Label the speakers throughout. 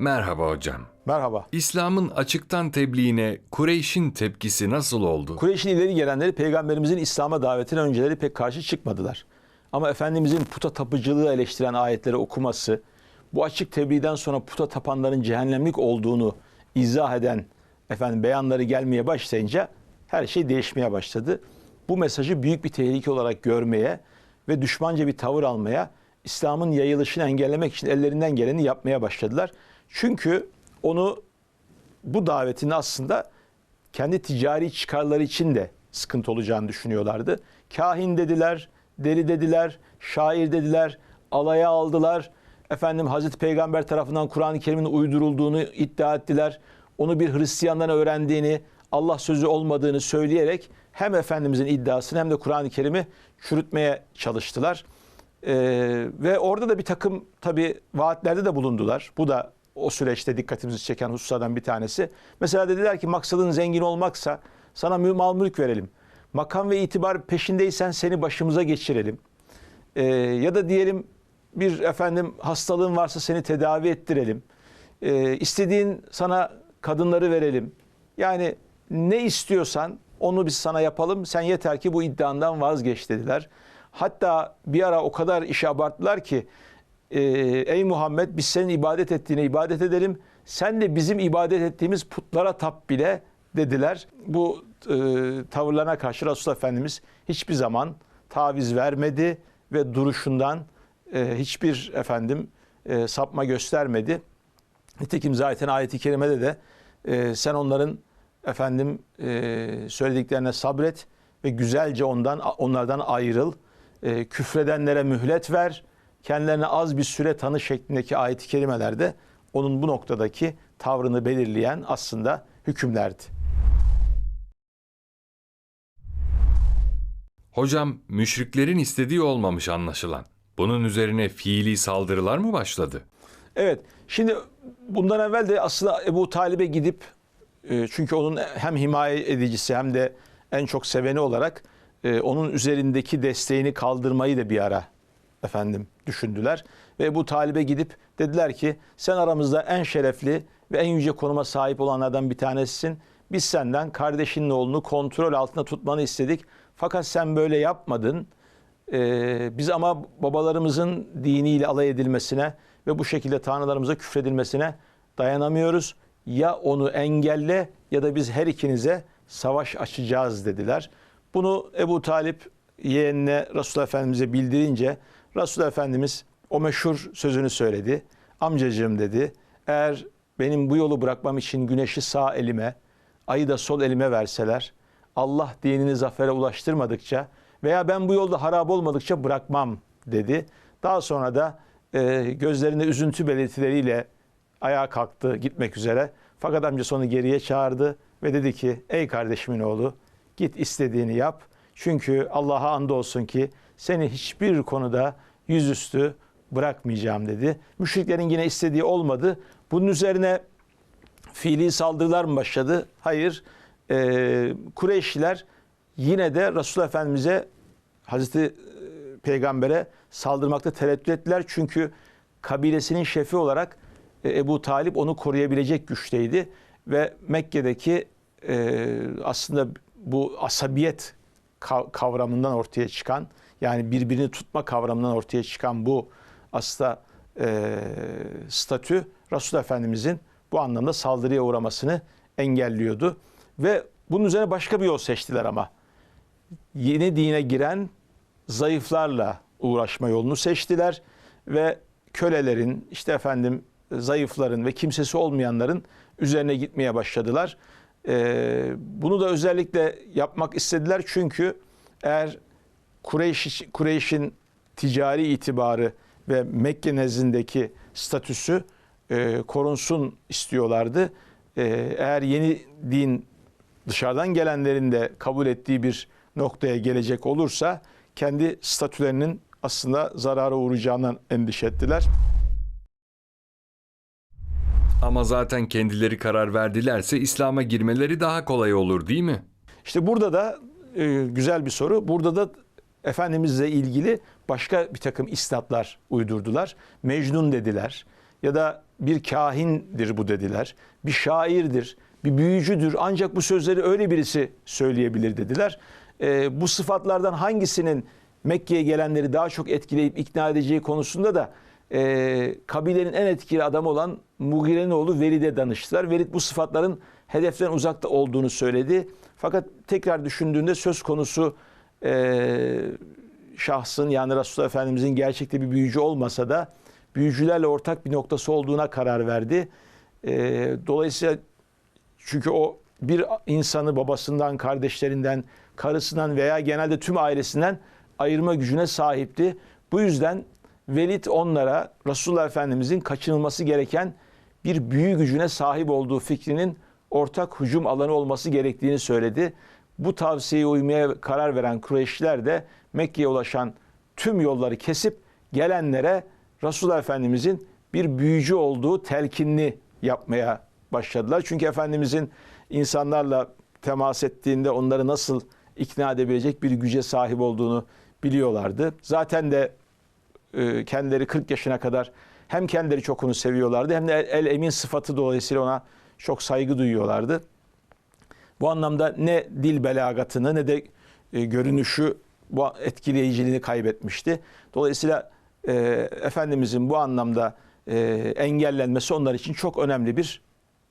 Speaker 1: Merhaba hocam.
Speaker 2: Merhaba.
Speaker 1: İslam'ın açıktan tebliğine Kureyş'in tepkisi nasıl oldu?
Speaker 2: Kureyş'in ileri gelenleri peygamberimizin İslam'a davetine önceleri pek karşı çıkmadılar. Ama Efendimizin puta tapıcılığı eleştiren ayetleri okuması, bu açık tebliğden sonra puta tapanların cehennemlik olduğunu izah eden efendim beyanları gelmeye başlayınca her şey değişmeye başladı. Bu mesajı büyük bir tehlike olarak görmeye ve düşmanca bir tavır almaya, İslam'ın yayılışını engellemek için ellerinden geleni yapmaya başladılar. Çünkü onu bu davetin aslında kendi ticari çıkarları için de sıkıntı olacağını düşünüyorlardı. Kahin dediler, deli dediler, şair dediler, alaya aldılar. Efendim Hazreti Peygamber tarafından Kur'an-ı Kerim'in uydurulduğunu iddia ettiler. Onu bir Hristiyandan öğrendiğini, Allah sözü olmadığını söyleyerek hem Efendimizin iddiasını hem de Kur'an-ı Kerim'i çürütmeye çalıştılar. Ee, ve orada da bir takım tabi vaatlerde de bulundular. Bu da o süreçte dikkatimizi çeken hususlardan bir tanesi. Mesela dediler ki maksadın zengin olmaksa sana mal mülk verelim. Makam ve itibar peşindeysen seni başımıza geçirelim. Ee, ya da diyelim bir efendim hastalığın varsa seni tedavi ettirelim. Ee, istediğin sana kadınları verelim. Yani ne istiyorsan onu biz sana yapalım. Sen yeter ki bu iddiandan vazgeç dediler. Hatta bir ara o kadar işi abarttılar ki e, ey Muhammed biz senin ibadet ettiğine ibadet edelim. Sen de bizim ibadet ettiğimiz putlara tap bile dediler. Bu e, tavırlarına karşı Resulullah Efendimiz hiçbir zaman taviz vermedi ve duruşundan e, hiçbir efendim e, sapma göstermedi. Nitekim zaten ayeti kerimede de e, sen onların efendim e, söylediklerine sabret ve güzelce ondan onlardan ayrıl. E, küfredenlere mühlet ver. Kendilerine az bir süre tanı şeklindeki ayet-i kerimelerde onun bu noktadaki tavrını belirleyen aslında hükümlerdi.
Speaker 1: Hocam müşriklerin istediği olmamış anlaşılan. Bunun üzerine fiili saldırılar mı başladı?
Speaker 2: Evet. Şimdi bundan evvel de aslında Ebu Talib'e gidip e, çünkü onun hem himaye edicisi hem de en çok seveni olarak e, onun üzerindeki desteğini kaldırmayı da bir ara efendim düşündüler. Ve Ebu Talib'e gidip dediler ki sen aramızda en şerefli ve en yüce konuma sahip olanlardan bir tanesisin. Biz senden kardeşinin oğlunu kontrol altında tutmanı istedik. Fakat sen böyle yapmadın. Ee, biz ama babalarımızın diniyle alay edilmesine ve bu şekilde tanrılarımıza küfredilmesine dayanamıyoruz. Ya onu engelle ya da biz her ikinize savaş açacağız dediler. Bunu Ebu Talip yeğenine Resulullah Efendimiz'e bildirince Resulullah Efendimiz o meşhur sözünü söyledi. Amcacığım dedi eğer benim bu yolu bırakmam için güneşi sağ elime, ayı da sol elime verseler Allah dinini zafere ulaştırmadıkça veya ben bu yolda harap olmadıkça bırakmam dedi. Daha sonra da e, gözlerinde üzüntü belirtileriyle ayağa kalktı gitmek üzere. Fakat amcası onu geriye çağırdı ve dedi ki ey kardeşimin oğlu git istediğini yap. Çünkü Allah'a andolsun ki seni hiçbir konuda yüzüstü bırakmayacağım dedi. Müşriklerin yine istediği olmadı. Bunun üzerine fiili saldırılar mı başladı? Hayır. Ee, Kureyşliler yine de Resulullah Efendimiz'e Hazreti e, Peygamber'e saldırmakta tereddüt ettiler. Çünkü kabilesinin şefi olarak e, Ebu Talip onu koruyabilecek güçteydi. Ve Mekke'deki e, aslında bu asabiyet kavramından ortaya çıkan yani birbirini tutma kavramından ortaya çıkan bu aslında e, statü Resulullah Efendimizin bu anlamda saldırıya uğramasını engelliyordu. Ve bunun üzerine başka bir yol seçtiler ama. Yeni dine giren zayıflarla uğraşma yolunu seçtiler ve kölelerin işte efendim zayıfların ve kimsesi olmayanların üzerine gitmeye başladılar. Ee, bunu da özellikle yapmak istediler çünkü eğer Kureyş, Kureyş'in ticari itibarı ve Mekke nezdindeki statüsü e, korunsun istiyorlardı. E, eğer yeni din dışarıdan gelenlerin de kabul ettiği bir noktaya gelecek olursa kendi statülerinin aslında zarara uğrayacağından endişe ettiler.
Speaker 1: Ama zaten kendileri karar verdilerse İslam'a girmeleri daha kolay olur değil mi?
Speaker 2: İşte burada da e, güzel bir soru. Burada da Efendimizle ilgili başka bir takım isnatlar uydurdular. Mecnun dediler. ya da bir kahindir bu dediler. Bir şairdir, bir büyücüdür. Ancak bu sözleri öyle birisi söyleyebilir dediler. Ee, bu sıfatlardan hangisinin Mekke'ye gelenleri daha çok etkileyip ikna edeceği konusunda da e, kabilenin en etkili adamı olan Mugire'nin oğlu Velid'e danıştılar. Velid bu sıfatların hedeften uzakta olduğunu söyledi. Fakat tekrar düşündüğünde söz konusu e, şahsın yani Resulullah Efendimizin gerçekte bir büyücü olmasa da büyücülerle ortak bir noktası olduğuna karar verdi. E, dolayısıyla çünkü o bir insanı babasından, kardeşlerinden, karısından veya genelde tüm ailesinden ayırma gücüne sahipti. Bu yüzden Velid onlara Resulullah Efendimizin kaçınılması gereken bir büyü gücüne sahip olduğu fikrinin ortak hücum alanı olması gerektiğini söyledi. Bu tavsiyeye uymaya karar veren Kureyşliler de Mekke'ye ulaşan tüm yolları kesip gelenlere Resulullah Efendimizin bir büyücü olduğu telkinini yapmaya başladılar. Çünkü Efendimizin insanlarla temas ettiğinde onları nasıl ikna edebilecek bir güce sahip olduğunu biliyorlardı. Zaten de e, kendileri 40 yaşına kadar hem kendileri çok onu seviyorlardı hem de el, el emin sıfatı dolayısıyla ona çok saygı duyuyorlardı. Bu anlamda ne dil belagatını ne de e, görünüşü bu etkileyiciliğini kaybetmişti. Dolayısıyla e, Efendimizin bu anlamda e, engellenmesi onlar için çok önemli bir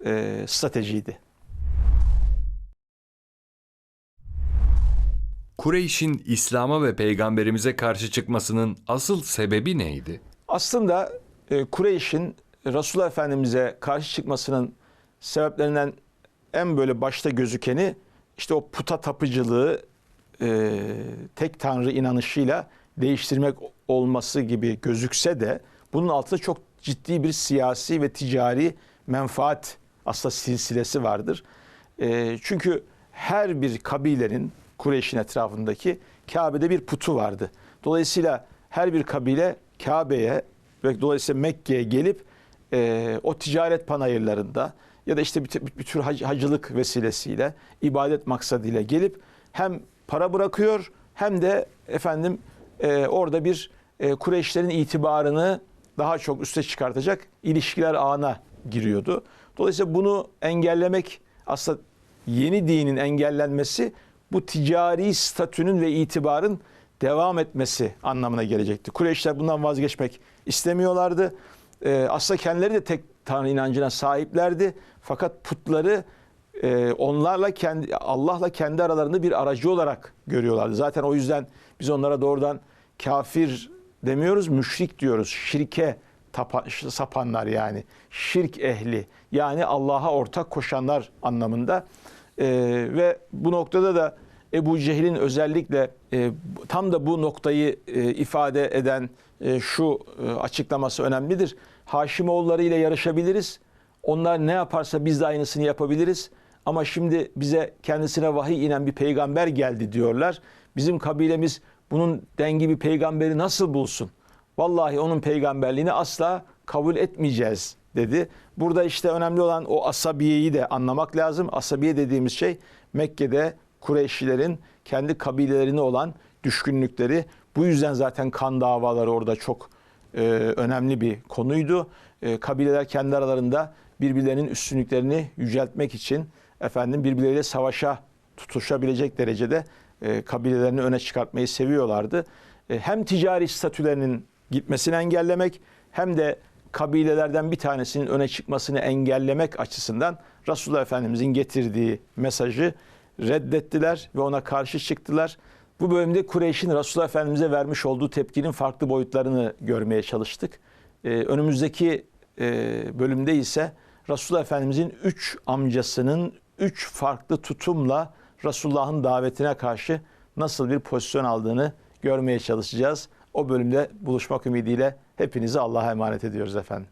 Speaker 2: e, stratejiydi.
Speaker 1: Kureyş'in İslam'a ve peygamberimize karşı çıkmasının asıl sebebi neydi?
Speaker 2: Aslında e, Kureyş'in Resulullah Efendimiz'e karşı çıkmasının sebeplerinden en böyle başta gözükeni işte o puta tapıcılığı e, tek tanrı inanışıyla değiştirmek olması gibi gözükse de bunun altında çok ciddi bir siyasi ve ticari menfaat aslında silsilesi vardır. E, çünkü her bir kabilenin Kureyş'in etrafındaki Kabe'de bir putu vardı. Dolayısıyla her bir kabile Kabe'ye ve dolayısıyla Mekke'ye gelip e, o ticaret panayırlarında ya da işte bir, bir tür hac- hacılık vesilesiyle, ibadet maksadıyla gelip hem para bırakıyor hem de efendim e, orada bir e, Kureyşlerin itibarını daha çok üste çıkartacak ilişkiler ağına giriyordu. Dolayısıyla bunu engellemek aslında yeni dinin engellenmesi bu ticari statünün ve itibarın devam etmesi anlamına gelecekti. Kureyşler bundan vazgeçmek istemiyorlardı. Ee, aslında kendileri de tek tanrı inancına sahiplerdi. Fakat putları e, onlarla kendi Allah'la kendi aralarında bir aracı olarak görüyorlardı. Zaten o yüzden biz onlara doğrudan kafir demiyoruz, müşrik diyoruz. Şirke tapa, sapanlar yani. Şirk ehli. Yani Allah'a ortak koşanlar anlamında. Ee, ve bu noktada da Ebu Cehil'in özellikle e, tam da bu noktayı e, ifade eden e, şu e, açıklaması önemlidir. Haşimoğulları ile yarışabiliriz. Onlar ne yaparsa biz de aynısını yapabiliriz. Ama şimdi bize kendisine vahiy inen bir peygamber geldi diyorlar. Bizim kabilemiz bunun dengi bir peygamberi nasıl bulsun? Vallahi onun peygamberliğini asla kabul etmeyeceğiz dedi. Burada işte önemli olan o asabiyeyi de anlamak lazım. Asabiye dediğimiz şey Mekke'de Kureyşlilerin kendi kabilelerine olan düşkünlükleri. Bu yüzden zaten kan davaları orada çok e, önemli bir konuydu. E, kabileler kendi aralarında birbirlerinin üstünlüklerini yüceltmek için efendim birbirleriyle savaşa tutuşabilecek derecede e, kabilelerini öne çıkartmayı seviyorlardı. E, hem ticari statülerinin gitmesini engellemek hem de kabilelerden bir tanesinin öne çıkmasını engellemek açısından Resulullah Efendimizin getirdiği mesajı reddettiler ve ona karşı çıktılar. Bu bölümde Kureyş'in Resulullah Efendimiz'e vermiş olduğu tepkinin farklı boyutlarını görmeye çalıştık. Ee, önümüzdeki e, bölümde ise Resulullah Efendimiz'in üç amcasının üç farklı tutumla Resulullah'ın davetine karşı nasıl bir pozisyon aldığını görmeye çalışacağız. O bölümde buluşmak ümidiyle hepinizi Allah'a emanet ediyoruz efendim.